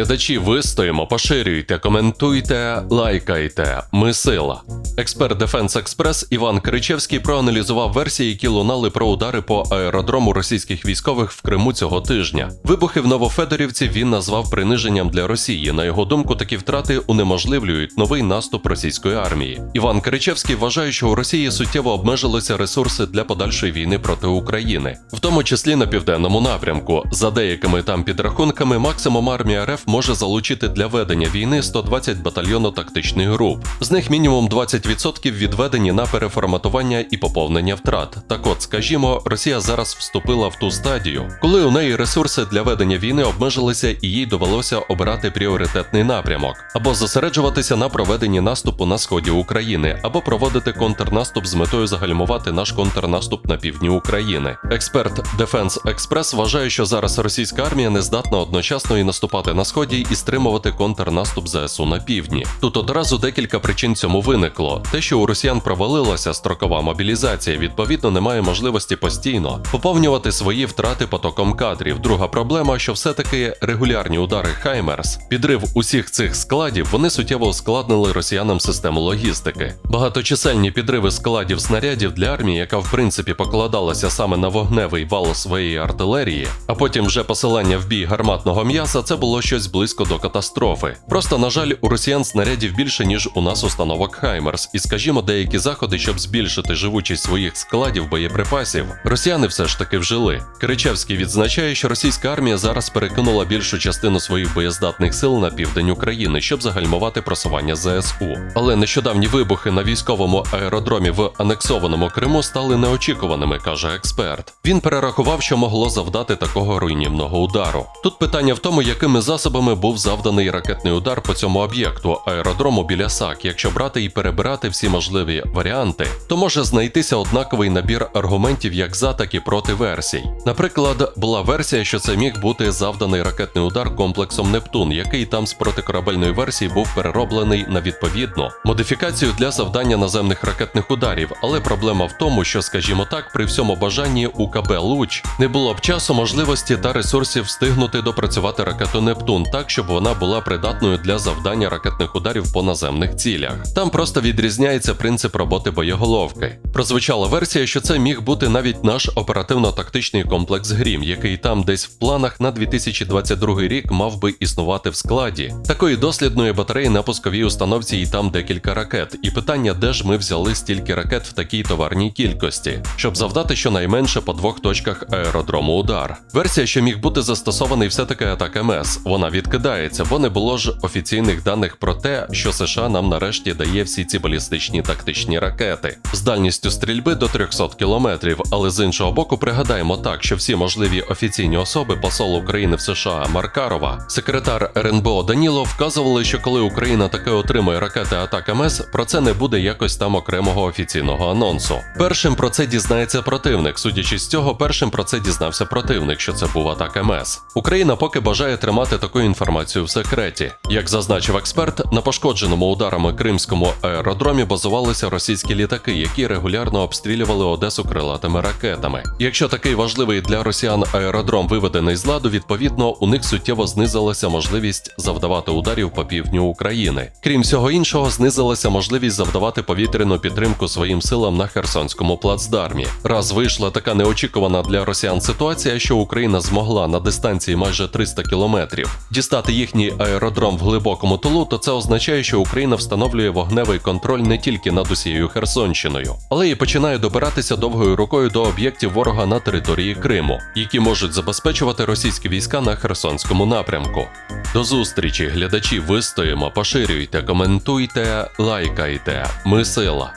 Глядачі, вистоїмо, поширюйте, коментуйте, лайкайте. Ми сила. Експерт Дефенс Експрес Іван Кричевський проаналізував версії, які лунали про удари по аеродрому російських військових в Криму цього тижня. Вибухи в Новофедорівці він назвав приниженням для Росії. На його думку, такі втрати унеможливлюють новий наступ російської армії. Іван Кричевський вважає, що у Росії суттєво обмежилися ресурси для подальшої війни проти України, в тому числі на південному напрямку. За деякими там підрахунками, максимум армія РФ може залучити для ведення війни 120 батальйону тактичних груп. З них мінімум 20% відведені на переформатування і поповнення втрат. Так от, скажімо, Росія зараз вступила в ту стадію, коли у неї ресурси для ведення війни обмежилися і їй довелося обирати пріоритетний напрямок або зосереджуватися на проведенні наступу на сході України, або проводити контрнаступ з метою загальмувати наш контрнаступ на півдні України. Експерт Defense Express вважає, що зараз російська армія не здатна одночасно і наступати на сході і стримувати контрнаступ ЗСУ на півдні. Тут одразу декілька причин цьому виникло: те, що у росіян провалилася строкова мобілізація, відповідно, немає можливості постійно поповнювати свої втрати потоком кадрів. Друга проблема, що все-таки регулярні удари Хаймерс, підрив усіх цих складів, вони суттєво ускладнили росіянам систему логістики. Багаточисельні підриви складів снарядів для армії, яка в принципі покладалася саме на вогневий вал своєї артилерії, а потім вже посилання в бій гарматного м'яса, це було щось близько до катастрофи. Просто, на жаль, у росіян снарядів більше, ніж у нас установок Хаймерс, і скажімо, деякі заходи, щоб збільшити живучість своїх складів боєприпасів, росіяни все ж таки вжили. Кричевський відзначає, що російська армія зараз перекинула більшу частину своїх боєздатних сил на південь України, щоб загальмувати просування ЗСУ. Але нещодавні вибухи на військовому аеродромі в анексованому Криму стали неочікуваними, каже експерт. Він перерахував, що могло завдати такого руйнівного удару. Тут питання в тому, якими засобами був завданий ракетний удар по цьому об'єкту аеродрому біля САК. Якщо брати і перебирати всі можливі варіанти, то може знайтися однаковий набір аргументів як за, так і проти версій. Наприклад, була версія, що це міг бути завданий ракетний удар комплексом Нептун, який там з протикорабельної версії був перероблений на відповідну модифікацію для завдання наземних ракетних ударів. Але проблема в тому, що, скажімо так, при всьому бажанні у КБ Луч не було б часу, можливості та ресурсів встигнути допрацювати ракету Нептун так, щоб вона була придатною для завдання ракетних ударів по наземних цілях. Там просто відрізняється принцип роботи боєголовки. Прозвучала версія, що це міг бути навіть наш оперативно-тактичний комплекс Грім, який там десь в планах на 2022 рік мав би існувати в складі. Такої дослідної батареї на пусковій установці і там декілька ракет. І питання, де ж ми взяли стільки ракет в такій товарній кількості, щоб завдати щонайменше по двох точках аеродрому удар. Версія, що міг бути застосований все-таки атак МС, вона відкидається, бо не було ж офіційних даних про те, що США нам нарешті дає всі ці балістичні тактичні ракети з дальністю стрільби до 300 кілометрів. Але з іншого боку, пригадаємо так, що всі можливі офіційні особи посол України в США Маркарова, секретар РНБО Даніло вказували, що коли Україна таке отримує ракети атак МС, про це не буде якось там окремого офіційного анонсу. Першим про це дізнається противник. Судячи з цього, першим про це дізнався противник, що це був атак МС. Україна поки бажає тримати таку інформацію в секреті. Як зазначив експерт, на пошкодженому ударами кримському аеродромі базувалися російські літаки, які регулярно обстрілювали Одесу крилатими ракетами. Якщо такий важливий для росіян аеродром виведений з ладу, відповідно у них суттєво знизилася можливість завдавати ударів по півдню України. Крім всього іншого, знизилася можливість завдавати повітряну підтримку своїм силам на Херсонському плацдармі. Раз вийшла така неочікувана для росіян ситуація, що Україна змогла на дистанції майже 300 кілометрів дістати їхній аеродром в глибокому тилу, то це означає, що Україна встановлює вогневий контроль не тільки над усією Херсонщиною, але і починає добиратися довгою рукою до об'єктів ворога на території Криму, які можуть забезпечувати російські війська на Херсонському напрямку. До зустрічі, глядачі, вистоїмо, поширюйте, коментуйте, лайкайте. Ми сила.